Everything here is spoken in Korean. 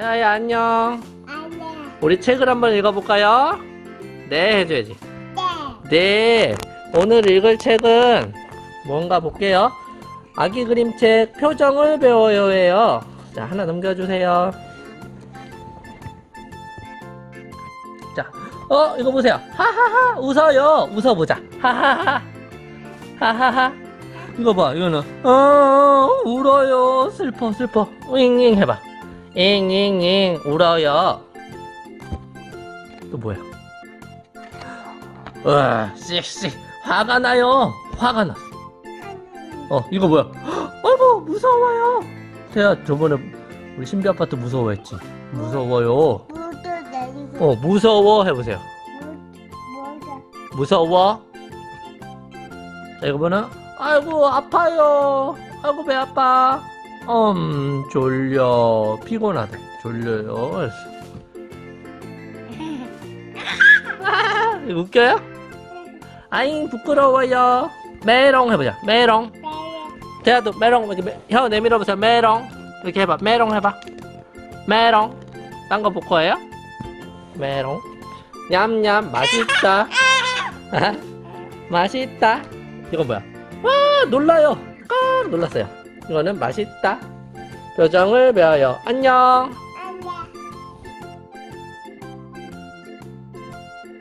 태아야 안녕. 안돼. 우리 책을 한번 읽어볼까요? 네 해줘야지. 네. 네. 오늘 읽을 책은 뭔가 볼게요. 아기 그림책 표정을 배워요예요. 자 하나 넘겨주세요. 자, 어 이거 보세요. 하하하 웃어요. 웃어보자. 하하하. 하하하. 이거 봐 이거는 어 울어요. 슬퍼 슬퍼. 잉잉 해봐. 잉잉잉 울어요. 또 뭐야? 와, 씩씩 화가 나요. 화가 났어. 어, 이거 뭐야? 아이고 무서워요. 태야 저번에 우리 신비 아파트 무서워했지. 무서워요. 어, 무서워 해보세요. 무서워. 자, 이거 뭐나? 아이고 아파요. 아이고 배 아파. 음 졸려. 피곤하다. 졸려요. 아, 웃겨요? 아잉 부끄러워요. 메롱 해보자. 메롱. 대야도 메롱 이렇게 메- 혀 내밀어 보세요. 메롱 이렇게 해봐. 메롱 해봐. 메롱. 딴 거 볼 거예요? 메롱. 냠냠 맛있다. 아, 맛있다. 이거 뭐야? 와 놀라요. 깜 놀랐어요. 이거는 맛있다. 표정을 배워요. 안녕.